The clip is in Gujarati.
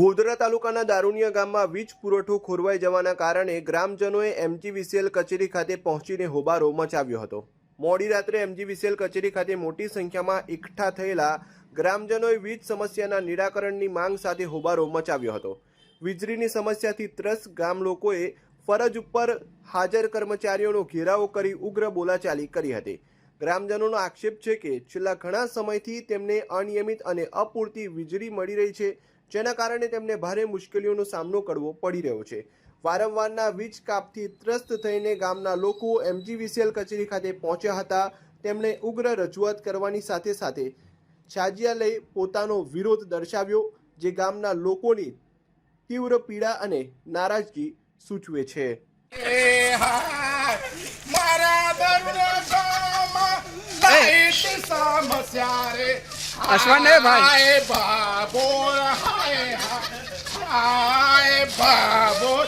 ગોધરા તાલુકાના દારૂનિયા ગામમાં વીજ પુરવઠો ખોરવાઈ જવાના કારણે ગ્રામજનોએ એમજીવીસીએલ કચેરી ખાતે પહોંચીને હોબારો મચાવ્યો હતો. મોડી રાત્રે એમજીવીસીએલ કચેરી ખાતે મોટી સંખ્યામાં એકઠા થયેલા ગ્રામજનોએ વીજ સમસ્યાના નિરાકરણની માંગ સાથે હોબારો મચાવ્યો હતો. વીજળીની સમસ્યાથી ત્રસ ગામ લોકોએ ફરજ ઉપર હાજર કર્મચારીઓનો ઘેરાવો કરી ઉગ્ર બોલાચાલી કરી હતી. ગ્રામજનોનો આક્ષેપ છે કે છેલ્લા ઘણા સમયથી તેમને અનિયમિત અને અપૂરતી વીજળી મળી રહી છે જેના કારણે તેમને ભારે મુશ્કેલીઓનો સામનો કરવો પડી રહ્યો છે વારંવારના વીજ કાપથી ત્રસ્ત થઈને ગામના લોકો એમજીવીસીએલ કચેરી ખાતે પહોંચ્યા હતા તેમણે ઉગ્ર રજૂઆત કરવાની સાથે સાથે છાજિયા લઈ પોતાનો વિરોધ દર્શાવ્યો જે ગામના લોકોની તીવ્ર પીડા અને નારાજગી સૂચવે છે. અશ્વન હે ભાઈ. আয় বাবর।